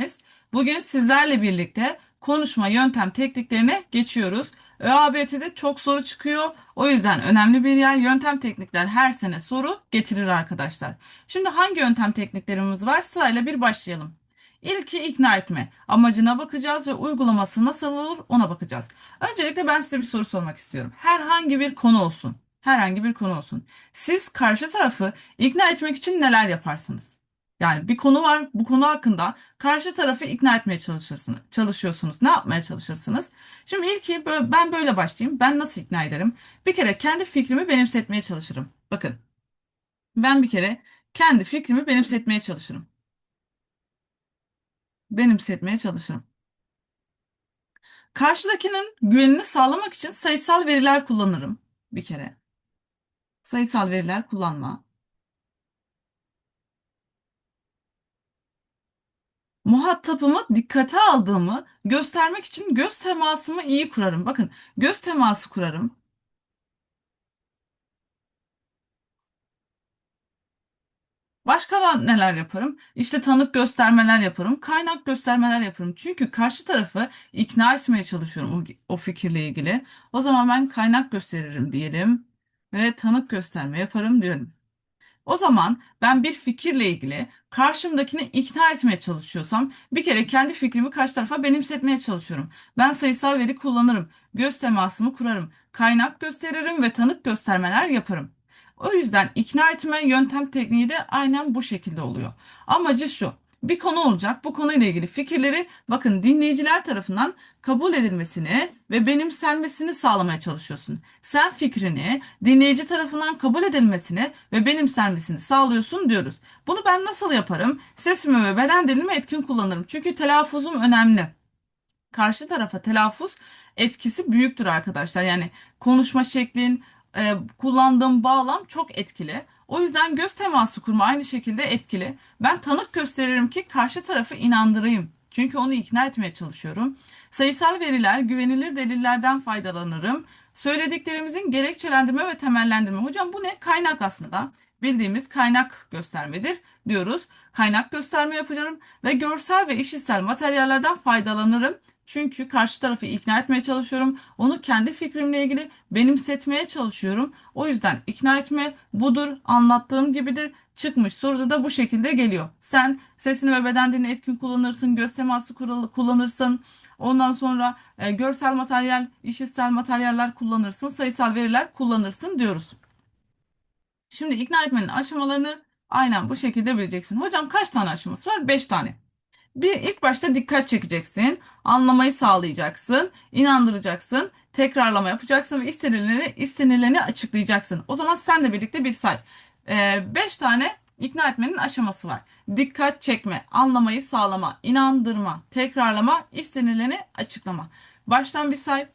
geldiniz. Bugün sizlerle birlikte konuşma yöntem tekniklerine geçiyoruz. ÖABT'de çok soru çıkıyor. O yüzden önemli bir yer yöntem teknikler her sene soru getirir arkadaşlar. Şimdi hangi yöntem tekniklerimiz var? Sırayla bir başlayalım. İlki ikna etme. Amacına bakacağız ve uygulaması nasıl olur ona bakacağız. Öncelikle ben size bir soru sormak istiyorum. Herhangi bir konu olsun. Herhangi bir konu olsun. Siz karşı tarafı ikna etmek için neler yaparsınız? Yani bir konu var, bu konu hakkında karşı tarafı ikna etmeye çalışırsınız, çalışıyorsunuz. Ne yapmaya çalışırsınız? Şimdi ilki ben böyle başlayayım. Ben nasıl ikna ederim? Bir kere kendi fikrimi benimsetmeye çalışırım. Bakın. Ben bir kere kendi fikrimi benimsetmeye çalışırım. Benimsetmeye çalışırım. Karşıdakinin güvenini sağlamak için sayısal veriler kullanırım bir kere. Sayısal veriler kullanma. Muhatabımı dikkate aldığımı göstermek için göz temasımı iyi kurarım. Bakın göz teması kurarım. Başka neler yaparım? İşte tanık göstermeler yaparım, kaynak göstermeler yaparım. Çünkü karşı tarafı ikna etmeye çalışıyorum o, o fikirle ilgili. O zaman ben kaynak gösteririm diyelim ve tanık gösterme yaparım diyorum. O zaman ben bir fikirle ilgili karşımdakini ikna etmeye çalışıyorsam bir kere kendi fikrimi karşı tarafa benimsetmeye çalışıyorum. Ben sayısal veri kullanırım, göz temasımı kurarım, kaynak gösteririm ve tanık göstermeler yaparım. O yüzden ikna etme yöntem tekniği de aynen bu şekilde oluyor. Amacı şu. Bir konu olacak. Bu konuyla ilgili fikirleri bakın dinleyiciler tarafından kabul edilmesini ve benimsenmesini sağlamaya çalışıyorsun. Sen fikrini dinleyici tarafından kabul edilmesini ve benimsenmesini sağlıyorsun diyoruz. Bunu ben nasıl yaparım? Sesimi ve beden dilimi etkin kullanırım. Çünkü telaffuzum önemli karşı tarafa telaffuz etkisi büyüktür arkadaşlar. Yani konuşma şeklin, e, kullandığım bağlam çok etkili. O yüzden göz teması kurma aynı şekilde etkili. Ben tanık gösteririm ki karşı tarafı inandırayım. Çünkü onu ikna etmeye çalışıyorum. Sayısal veriler, güvenilir delillerden faydalanırım. Söylediklerimizin gerekçelendirme ve temellendirme. Hocam bu ne? Kaynak aslında. Bildiğimiz kaynak göstermedir diyoruz. Kaynak gösterme yapacağım ve görsel ve işitsel materyallerden faydalanırım. Çünkü karşı tarafı ikna etmeye çalışıyorum. Onu kendi fikrimle ilgili benimsetmeye çalışıyorum. O yüzden ikna etme budur, anlattığım gibidir. Çıkmış soruda da bu şekilde geliyor. Sen sesini ve beden dilini etkin kullanırsın, göz teması kuralı kullanırsın. Ondan sonra e, görsel materyal, işitsel materyaller kullanırsın, sayısal veriler kullanırsın diyoruz. Şimdi ikna etmenin aşamalarını aynen bu şekilde bileceksin. Hocam kaç tane aşaması var? 5 tane. Bir ilk başta dikkat çekeceksin, anlamayı sağlayacaksın, inandıracaksın, tekrarlama yapacaksın ve istenileni, istenileni açıklayacaksın. O zaman sen de birlikte bir say. 5 tane ikna etmenin aşaması var. Dikkat çekme, anlamayı sağlama, inandırma, tekrarlama, istenileni açıklama. Baştan bir say.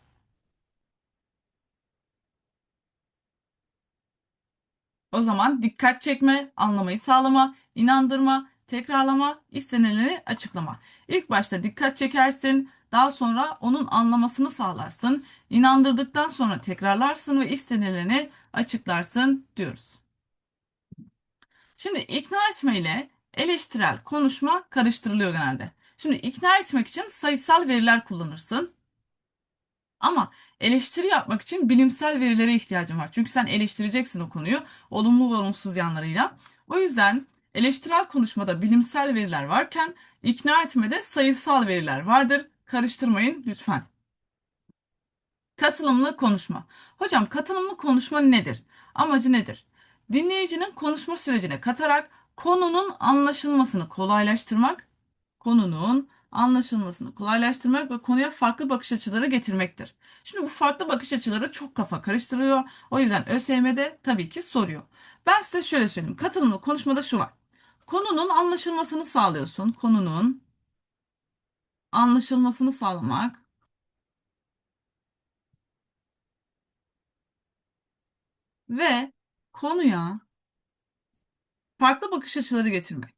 O zaman dikkat çekme, anlamayı sağlama, inandırma, tekrarlama, istenileni açıklama. İlk başta dikkat çekersin, daha sonra onun anlamasını sağlarsın. İnandırdıktan sonra tekrarlarsın ve istenileni açıklarsın diyoruz. Şimdi ikna etme ile eleştirel konuşma karıştırılıyor genelde. Şimdi ikna etmek için sayısal veriler kullanırsın. Ama eleştiri yapmak için bilimsel verilere ihtiyacın var. Çünkü sen eleştireceksin o konuyu olumlu ve olumsuz yanlarıyla. O yüzden eleştirel konuşmada bilimsel veriler varken ikna etmede sayısal veriler vardır. Karıştırmayın lütfen. Katılımlı konuşma. Hocam katılımlı konuşma nedir? Amacı nedir? Dinleyicinin konuşma sürecine katarak konunun anlaşılmasını kolaylaştırmak, konunun anlaşılmasını kolaylaştırmak ve konuya farklı bakış açıları getirmektir. Şimdi bu farklı bakış açıları çok kafa karıştırıyor. O yüzden ÖSYM'de tabii ki soruyor. Ben size şöyle söyleyeyim. Katılımlı konuşmada şu var. Konunun anlaşılmasını sağlıyorsun. Konunun anlaşılmasını sağlamak. Ve konuya farklı bakış açıları getirmek.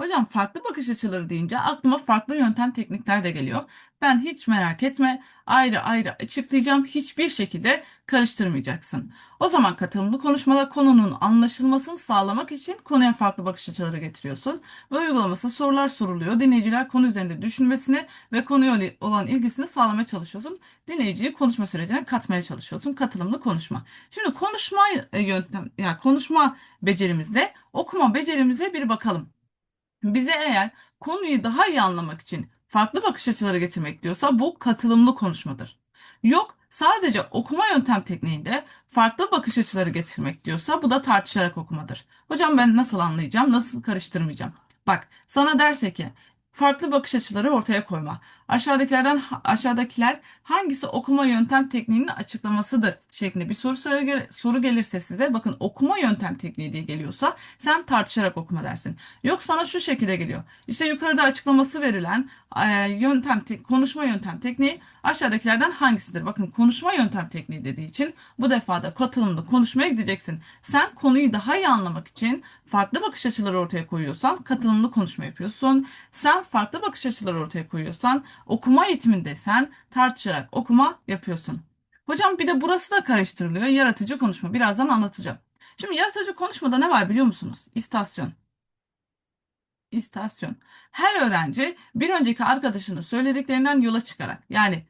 Hocam farklı bakış açıları deyince aklıma farklı yöntem teknikler de geliyor. Ben hiç merak etme ayrı ayrı açıklayacağım hiçbir şekilde karıştırmayacaksın. O zaman katılımlı konuşmada konunun anlaşılmasını sağlamak için konuya farklı bakış açıları getiriyorsun. Ve uygulaması sorular soruluyor. Dinleyiciler konu üzerinde düşünmesini ve konuya olan ilgisini sağlamaya çalışıyorsun. Dinleyiciyi konuşma sürecine katmaya çalışıyorsun. Katılımlı konuşma. Şimdi konuşma e, yöntem yani konuşma becerimizde okuma becerimize bir bakalım. Bize eğer konuyu daha iyi anlamak için farklı bakış açıları getirmek diyorsa bu katılımlı konuşmadır. Yok sadece okuma yöntem tekniğinde farklı bakış açıları getirmek diyorsa bu da tartışarak okumadır. Hocam ben nasıl anlayacağım, nasıl karıştırmayacağım? Bak sana derse ki farklı bakış açıları ortaya koyma. Aşağıdakilerden aşağıdakiler hangisi okuma yöntem tekniğinin açıklamasıdır şeklinde bir soru soru gelirse size bakın okuma yöntem tekniği diye geliyorsa sen tartışarak okuma dersin. Yok sana şu şekilde geliyor. İşte yukarıda açıklaması verilen e, yöntem konuşma yöntem tekniği aşağıdakilerden hangisidir? Bakın konuşma yöntem tekniği dediği için bu defa da katılımlı konuşmaya gideceksin. Sen konuyu daha iyi anlamak için farklı bakış açıları ortaya koyuyorsan katılımlı konuşma yapıyorsun. Sen farklı bakış açıları ortaya koyuyorsan okuma eğitiminde sen tartışarak okuma yapıyorsun. Hocam bir de burası da karıştırılıyor. Yaratıcı konuşma. Birazdan anlatacağım. Şimdi yaratıcı konuşmada ne var biliyor musunuz? İstasyon. İstasyon. Her öğrenci bir önceki arkadaşının söylediklerinden yola çıkarak yani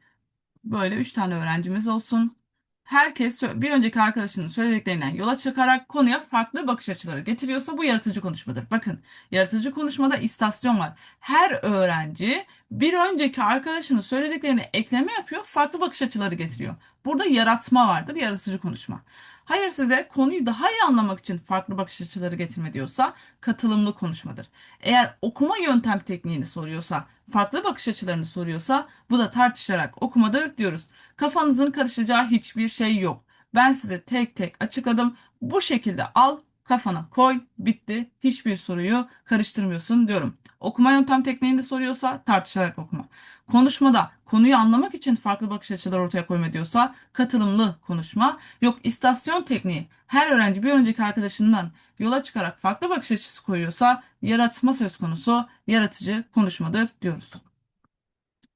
böyle üç tane öğrencimiz olsun. Herkes bir önceki arkadaşının söylediklerinden yola çıkarak konuya farklı bakış açıları getiriyorsa bu yaratıcı konuşmadır. Bakın yaratıcı konuşmada istasyon var. Her öğrenci bir önceki arkadaşının söylediklerine ekleme yapıyor, farklı bakış açıları getiriyor. Burada yaratma vardır, yaratıcı konuşma. Hayır size konuyu daha iyi anlamak için farklı bakış açıları getirme diyorsa katılımlı konuşmadır. Eğer okuma yöntem tekniğini soruyorsa, farklı bakış açılarını soruyorsa bu da tartışarak okumadır diyoruz. Kafanızın karışacağı hiçbir şey yok. Ben size tek tek açıkladım. Bu şekilde al, kafana koy, bitti. Hiçbir soruyu karıştırmıyorsun diyorum. Okuma yöntem tekniğini soruyorsa tartışarak okuma. Konuşmada konuyu anlamak için farklı bakış açıları ortaya koyma diyorsa katılımlı konuşma. Yok istasyon tekniği her öğrenci bir önceki arkadaşından yola çıkarak farklı bakış açısı koyuyorsa yaratma söz konusu yaratıcı konuşmadır diyoruz.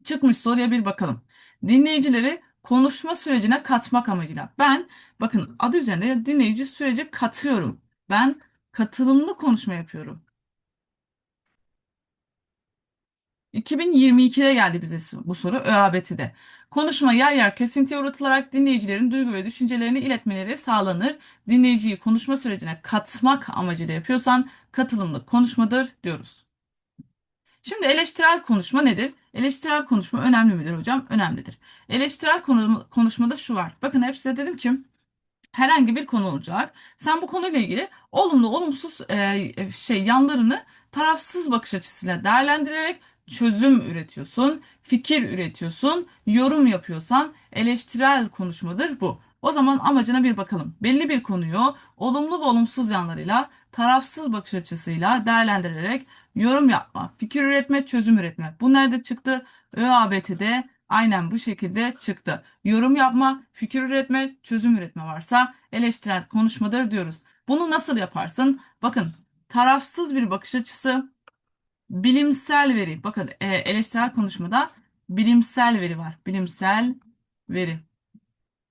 Çıkmış soruya bir bakalım. Dinleyicileri konuşma sürecine katmak amacıyla. Ben bakın adı üzerinde dinleyici sürece katıyorum. Ben katılımlı konuşma yapıyorum. 2022'de geldi bize bu soru ÖABT'de. Konuşma yer yer kesintiye uğratılarak dinleyicilerin duygu ve düşüncelerini iletmeleri sağlanır. Dinleyiciyi konuşma sürecine katmak amacıyla yapıyorsan katılımlı konuşmadır diyoruz. Şimdi eleştirel konuşma nedir? Eleştirel konuşma önemli midir hocam? Önemlidir. Eleştirel konuşmada şu var. Bakın hep size dedim ki herhangi bir konu olacak. Sen bu konuyla ilgili olumlu olumsuz e, şey yanlarını tarafsız bakış açısıyla değerlendirerek çözüm üretiyorsun, fikir üretiyorsun, yorum yapıyorsan eleştirel konuşmadır bu. O zaman amacına bir bakalım. Belli bir konuyu olumlu ve olumsuz yanlarıyla tarafsız bakış açısıyla değerlendirerek yorum yapma, fikir üretme, çözüm üretme. Bu nerede çıktı? ÖABT'de aynen bu şekilde çıktı. Yorum yapma, fikir üretme, çözüm üretme varsa eleştirel konuşmadır diyoruz. Bunu nasıl yaparsın? Bakın tarafsız bir bakış açısı, bilimsel veri. Bakın e, eleştirel konuşmada bilimsel veri var. Bilimsel veri.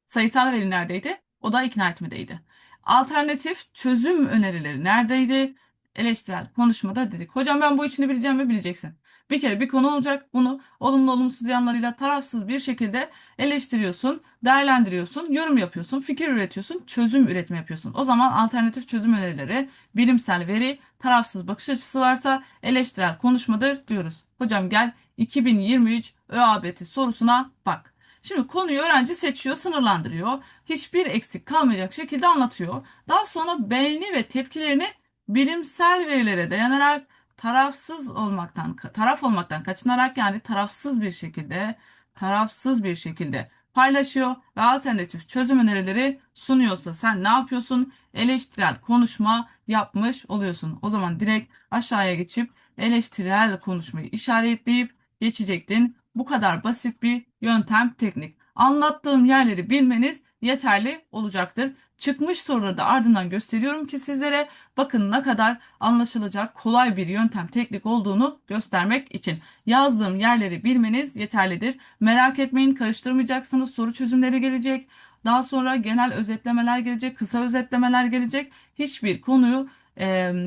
Sayısal veri neredeydi? O da ikna etmedeydi. Alternatif çözüm önerileri neredeydi? Eleştirel konuşmada dedik. Hocam ben bu içini bileceğim mi bileceksin. Bir kere bir konu olacak. Bunu olumlu olumsuz yanlarıyla tarafsız bir şekilde eleştiriyorsun, değerlendiriyorsun, yorum yapıyorsun, fikir üretiyorsun, çözüm üretimi yapıyorsun. O zaman alternatif çözüm önerileri, bilimsel veri, tarafsız bakış açısı varsa eleştirel konuşmadır diyoruz. Hocam gel 2023 ÖABT sorusuna bak. Şimdi konuyu öğrenci seçiyor, sınırlandırıyor. Hiçbir eksik kalmayacak şekilde anlatıyor. Daha sonra beğeni ve tepkilerini bilimsel verilere dayanarak tarafsız olmaktan, taraf olmaktan kaçınarak yani tarafsız bir şekilde, tarafsız bir şekilde paylaşıyor ve alternatif çözüm önerileri sunuyorsa sen ne yapıyorsun? Eleştirel konuşma yapmış oluyorsun. O zaman direkt aşağıya geçip eleştirel konuşmayı işaretleyip geçecektin. Bu kadar basit bir yöntem teknik. Anlattığım yerleri bilmeniz yeterli olacaktır. Çıkmış soruları da ardından gösteriyorum ki sizlere bakın ne kadar anlaşılacak kolay bir yöntem teknik olduğunu göstermek için. Yazdığım yerleri bilmeniz yeterlidir. Merak etmeyin karıştırmayacaksınız. Soru çözümleri gelecek. Daha sonra genel özetlemeler gelecek, kısa özetlemeler gelecek. Hiçbir konuyu e,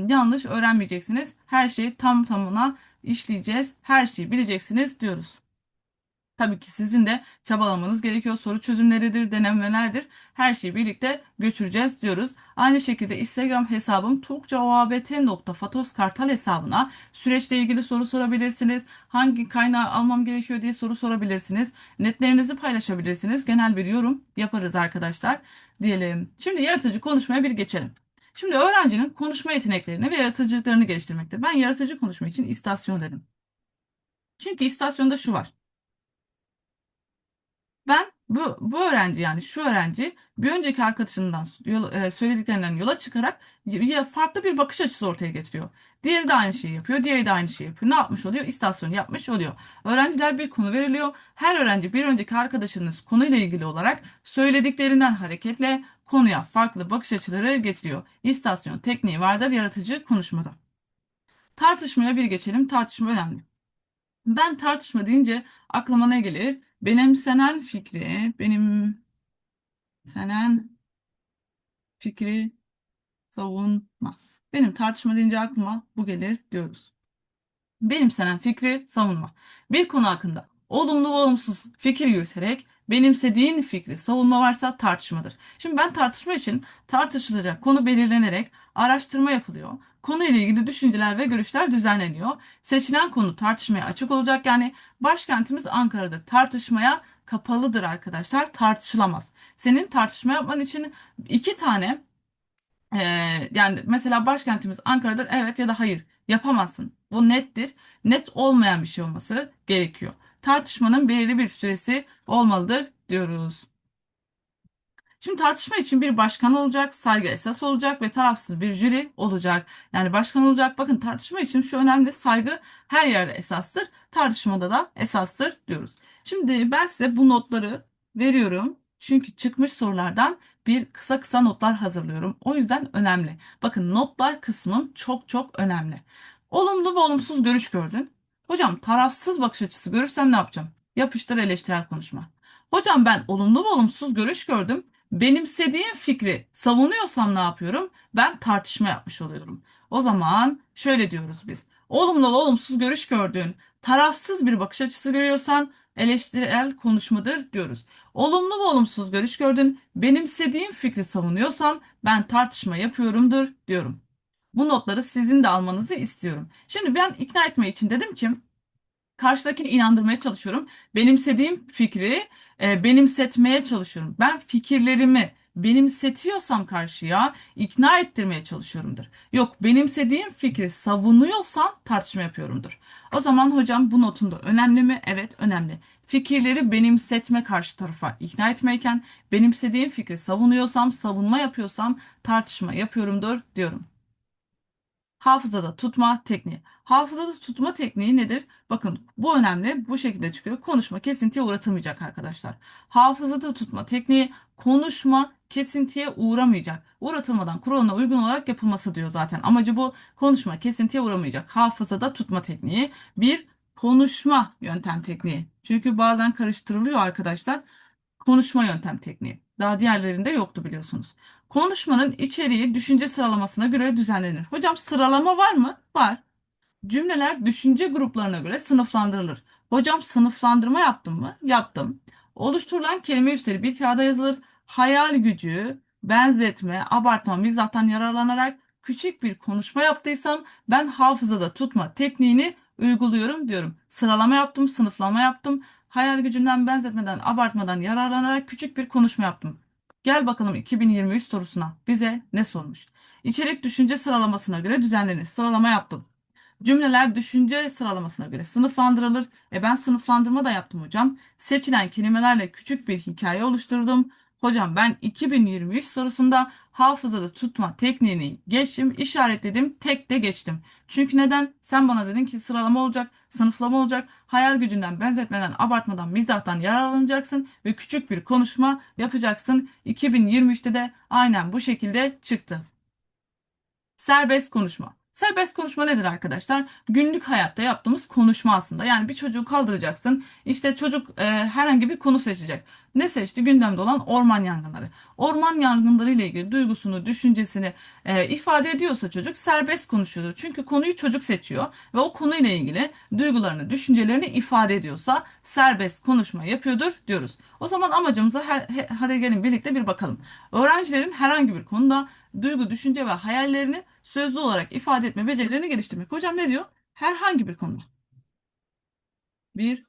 yanlış öğrenmeyeceksiniz. Her şeyi tam tamına işleyeceğiz. Her şeyi bileceksiniz diyoruz. Tabii ki sizin de çabalamanız gerekiyor. Soru çözümleridir, denemelerdir. Her şeyi birlikte götüreceğiz diyoruz. Aynı şekilde Instagram hesabım turkcaoabt.fatoskartal hesabına süreçle ilgili soru sorabilirsiniz. Hangi kaynağı almam gerekiyor diye soru sorabilirsiniz. Netlerinizi paylaşabilirsiniz. Genel bir yorum yaparız arkadaşlar diyelim. Şimdi yaratıcı konuşmaya bir geçelim. Şimdi öğrencinin konuşma yeteneklerini ve yaratıcılıklarını geliştirmekte. Ben yaratıcı konuşma için istasyon dedim. Çünkü istasyonda şu var. Ben bu, bu öğrenci yani şu öğrenci bir önceki arkadaşından e, söylediklerinden yola çıkarak ya farklı bir bakış açısı ortaya getiriyor. Diğeri de aynı şeyi yapıyor, diğeri de aynı şeyi yapıyor. Ne yapmış oluyor? İstasyonu yapmış oluyor. Öğrenciler bir konu veriliyor. Her öğrenci bir önceki arkadaşınız konuyla ilgili olarak söylediklerinden hareketle konuya farklı bakış açıları getiriyor. İstasyon tekniği vardır yaratıcı konuşmada. Tartışmaya bir geçelim. Tartışma önemli. Ben tartışma deyince aklıma ne gelir? Benimsenen fikri, benimsenen fikri savunma. Benim tartışma deyince aklıma bu gelir diyoruz. Benimsenen fikri savunma. Bir konu hakkında olumlu ve olumsuz fikir yürüterek benimsediğin fikri savunma varsa tartışmadır. Şimdi ben tartışma için tartışılacak konu belirlenerek araştırma yapılıyor. Konuyla ilgili düşünceler ve görüşler düzenleniyor. Seçilen konu tartışmaya açık olacak. Yani başkentimiz Ankara'dır. Tartışmaya kapalıdır arkadaşlar. Tartışılamaz. Senin tartışma yapman için iki tane ee, yani mesela başkentimiz Ankara'dır evet ya da hayır yapamazsın. Bu nettir. Net olmayan bir şey olması gerekiyor. Tartışmanın belirli bir süresi olmalıdır diyoruz. Şimdi tartışma için bir başkan olacak, saygı esas olacak ve tarafsız bir jüri olacak. Yani başkan olacak. Bakın tartışma için şu önemli saygı her yerde esastır. Tartışmada da esastır diyoruz. Şimdi ben size bu notları veriyorum. Çünkü çıkmış sorulardan bir kısa kısa notlar hazırlıyorum. O yüzden önemli. Bakın notlar kısmım çok çok önemli. Olumlu ve olumsuz görüş gördün. Hocam tarafsız bakış açısı görürsem ne yapacağım? Yapıştır eleştirel konuşma. Hocam ben olumlu ve olumsuz görüş gördüm. Benimsediğim fikri savunuyorsam ne yapıyorum? Ben tartışma yapmış oluyorum. O zaman şöyle diyoruz biz. Olumlu ve olumsuz görüş gördüğün, tarafsız bir bakış açısı görüyorsan eleştirel konuşmadır diyoruz. Olumlu ve olumsuz görüş gördün, benimsediğim fikri savunuyorsam ben tartışma yapıyorumdur diyorum. Bu notları sizin de almanızı istiyorum. Şimdi ben ikna etme için dedim ki karşıdakini inandırmaya çalışıyorum. Benimsediğim fikri e, benimsetmeye çalışıyorum. Ben fikirlerimi benimsetiyorsam karşıya ikna ettirmeye çalışıyorumdur. Yok benimsediğim fikri savunuyorsam tartışma yapıyorumdur. O zaman hocam bu notun da önemli mi? Evet önemli. Fikirleri benimsetme karşı tarafa ikna etmeyken benimsediğim fikri savunuyorsam, savunma yapıyorsam tartışma yapıyorumdur diyorum. Hafızada tutma tekniği. Hafızada tutma tekniği nedir? Bakın bu önemli. Bu şekilde çıkıyor. Konuşma kesintiye uğratılmayacak arkadaşlar. Hafızada tutma tekniği konuşma kesintiye uğramayacak. Uğratılmadan kuralına uygun olarak yapılması diyor zaten. Amacı bu. Konuşma kesintiye uğramayacak. Hafızada tutma tekniği bir konuşma yöntem tekniği. Çünkü bazen karıştırılıyor arkadaşlar. Konuşma yöntem tekniği. Daha diğerlerinde yoktu biliyorsunuz. Konuşmanın içeriği düşünce sıralamasına göre düzenlenir. Hocam sıralama var mı? Var. Cümleler düşünce gruplarına göre sınıflandırılır. Hocam sınıflandırma yaptım mı? Yaptım. Oluşturulan kelime üstleri bir kağıda yazılır. Hayal gücü, benzetme, abartma, mizahtan yararlanarak küçük bir konuşma yaptıysam ben hafızada tutma tekniğini uyguluyorum diyorum. Sıralama yaptım, sınıflama yaptım. Hayal gücünden, benzetmeden, abartmadan yararlanarak küçük bir konuşma yaptım. Gel bakalım 2023 sorusuna bize ne sormuş? İçerik düşünce sıralamasına göre düzenlenir. Sıralama yaptım. Cümleler düşünce sıralamasına göre sınıflandırılır. E ben sınıflandırma da yaptım hocam. Seçilen kelimelerle küçük bir hikaye oluşturdum. Hocam ben 2023 sorusunda hafızada tutma tekniğini geçtim, işaretledim, tek de geçtim. Çünkü neden? Sen bana dedin ki sıralama olacak, sınıflama olacak, hayal gücünden, benzetmeden, abartmadan, mizahtan yararlanacaksın ve küçük bir konuşma yapacaksın. 2023'te de aynen bu şekilde çıktı. Serbest konuşma. Serbest konuşma nedir arkadaşlar? Günlük hayatta yaptığımız konuşma aslında. Yani bir çocuğu kaldıracaksın. İşte çocuk e, herhangi bir konu seçecek. Ne seçti? Gündemde olan orman yangınları. Orman yangınları ile ilgili duygusunu, düşüncesini e, ifade ediyorsa çocuk serbest konuşuyordur. Çünkü konuyu çocuk seçiyor ve o konuyla ilgili duygularını, düşüncelerini ifade ediyorsa serbest konuşma yapıyordur diyoruz. O zaman amacımıza her, he- hadi gelin birlikte bir bakalım. Öğrencilerin herhangi bir konuda duygu, düşünce ve hayallerini sözlü olarak ifade etme becerilerini geliştirmek. Hocam ne diyor? Herhangi bir konuda. Bir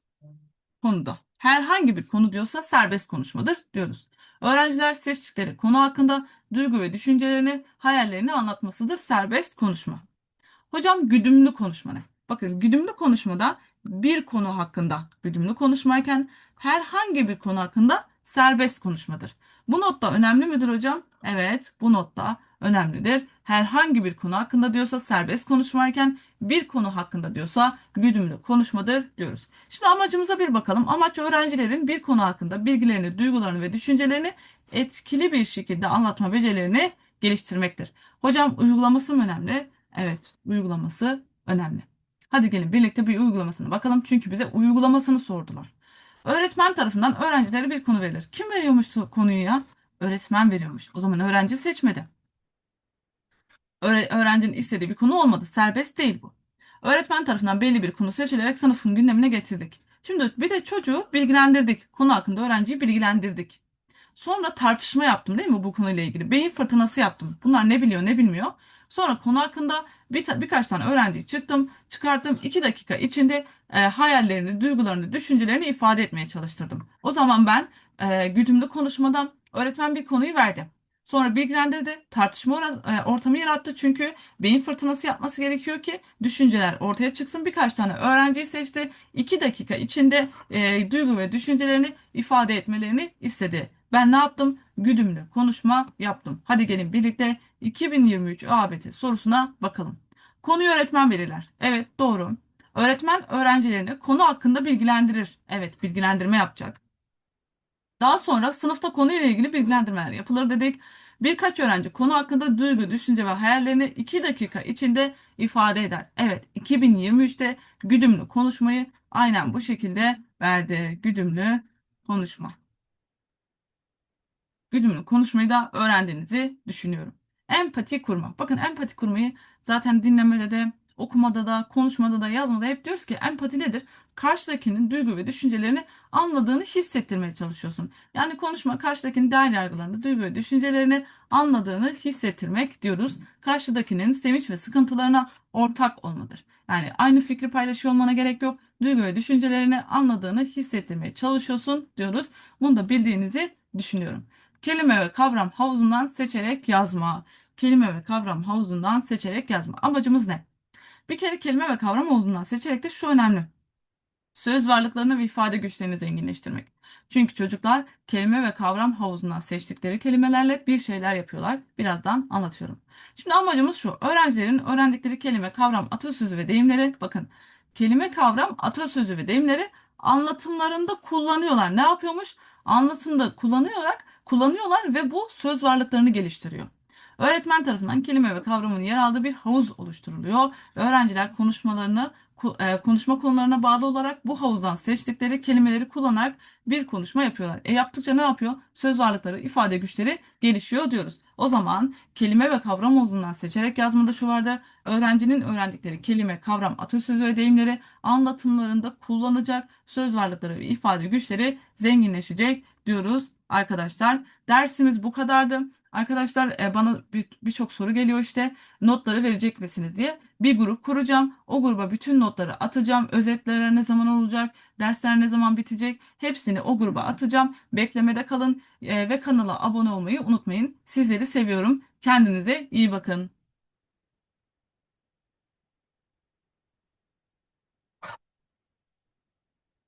konuda. Herhangi bir konu diyorsa serbest konuşmadır diyoruz. Öğrenciler seçtikleri konu hakkında duygu ve düşüncelerini, hayallerini anlatmasıdır serbest konuşma. Hocam güdümlü konuşma ne? Bakın güdümlü konuşmada bir konu hakkında güdümlü konuşmayken herhangi bir konu hakkında serbest konuşmadır. Bu not da önemli midir hocam? Evet, bu not da önemlidir. Herhangi bir konu hakkında diyorsa serbest konuşmayken bir konu hakkında diyorsa güdümlü konuşmadır diyoruz. Şimdi amacımıza bir bakalım. Amaç öğrencilerin bir konu hakkında bilgilerini, duygularını ve düşüncelerini etkili bir şekilde anlatma becerilerini geliştirmektir. Hocam uygulaması mı önemli? Evet, uygulaması önemli. Hadi gelin birlikte bir uygulamasına bakalım. Çünkü bize uygulamasını sordular. Öğretmen tarafından öğrencilere bir konu verilir. Kim veriyormuş konuyu ya? Öğretmen veriyormuş. O zaman öğrenci seçmedi. Öğre- öğrencinin istediği bir konu olmadı. Serbest değil bu. Öğretmen tarafından belli bir konu seçilerek sınıfın gündemine getirdik. Şimdi bir de çocuğu bilgilendirdik. Konu hakkında öğrenciyi bilgilendirdik. Sonra tartışma yaptım değil mi bu konuyla ilgili? Beyin fırtınası yaptım. Bunlar ne biliyor ne bilmiyor. Sonra konu hakkında bir birkaç tane öğrenciyi çıktım, çıkarttım. iki dakika içinde e, hayallerini, duygularını, düşüncelerini ifade etmeye çalıştırdım. O zaman ben e, güdümlü konuşmadan öğretmen bir konuyu verdi. Sonra bilgilendirdi, tartışma e, ortamı yarattı. Çünkü beyin fırtınası yapması gerekiyor ki düşünceler ortaya çıksın. Birkaç tane öğrenciyi seçti. iki dakika içinde e, duygu ve düşüncelerini ifade etmelerini istedi. Ben ne yaptım? Güdümlü konuşma yaptım. Hadi gelin birlikte 2023 ÖABT sorusuna bakalım. Konuyu öğretmen belirler. Evet doğru. Öğretmen öğrencilerini konu hakkında bilgilendirir. Evet bilgilendirme yapacak. Daha sonra sınıfta konuyla ilgili bilgilendirmeler yapılır dedik. Birkaç öğrenci konu hakkında duygu, düşünce ve hayallerini 2 dakika içinde ifade eder. Evet, 2023'te güdümlü konuşmayı aynen bu şekilde verdi. Güdümlü konuşma. Güdümlü konuşmayı da öğrendiğinizi düşünüyorum. Empati kurma. Bakın empati kurmayı zaten dinlemede de, okumada da, konuşmada da, yazmada hep diyoruz ki empati nedir? Karşıdakinin duygu ve düşüncelerini anladığını hissettirmeye çalışıyorsun. Yani konuşma karşıdakinin değer yargılarını, duygu ve düşüncelerini anladığını hissettirmek diyoruz. Karşıdakinin sevinç ve sıkıntılarına ortak olmadır. Yani aynı fikri paylaşıyor olmana gerek yok. Duygu ve düşüncelerini anladığını hissettirmeye çalışıyorsun diyoruz. Bunu da bildiğinizi düşünüyorum. Kelime ve kavram havuzundan seçerek yazma. Kelime ve kavram havuzundan seçerek yazma. Amacımız ne? Bir kere kelime ve kavram havuzundan seçerek de şu önemli. Söz varlıklarını ve ifade güçlerini zenginleştirmek. Çünkü çocuklar kelime ve kavram havuzundan seçtikleri kelimelerle bir şeyler yapıyorlar. Birazdan anlatıyorum. Şimdi amacımız şu. Öğrencilerin öğrendikleri kelime, kavram, atasözü ve deyimleri bakın. Kelime, kavram, atasözü ve deyimleri anlatımlarında kullanıyorlar. Ne yapıyormuş? Anlatımda kullanarak kullanıyorlar ve bu söz varlıklarını geliştiriyor. Öğretmen tarafından kelime ve kavramın yer aldığı bir havuz oluşturuluyor. Öğrenciler konuşmalarını e, konuşma konularına bağlı olarak bu havuzdan seçtikleri kelimeleri kullanarak bir konuşma yapıyorlar. E yaptıkça ne yapıyor? Söz varlıkları, ifade güçleri gelişiyor diyoruz. O zaman kelime ve kavram havuzundan seçerek yazmada şu vardı. Öğrencinin öğrendikleri kelime, kavram, atasözü ve deyimleri anlatımlarında kullanacak söz varlıkları ve ifade güçleri zenginleşecek diyoruz arkadaşlar. Dersimiz bu kadardı. Arkadaşlar e, bana bir- birçok soru geliyor işte notları verecek misiniz diye. Bir grup kuracağım. O gruba bütün notları atacağım. Özetler ne zaman olacak? Dersler ne zaman bitecek? Hepsini o gruba atacağım. Beklemede kalın e, ve kanala abone olmayı unutmayın. Sizleri seviyorum. Kendinize iyi bakın.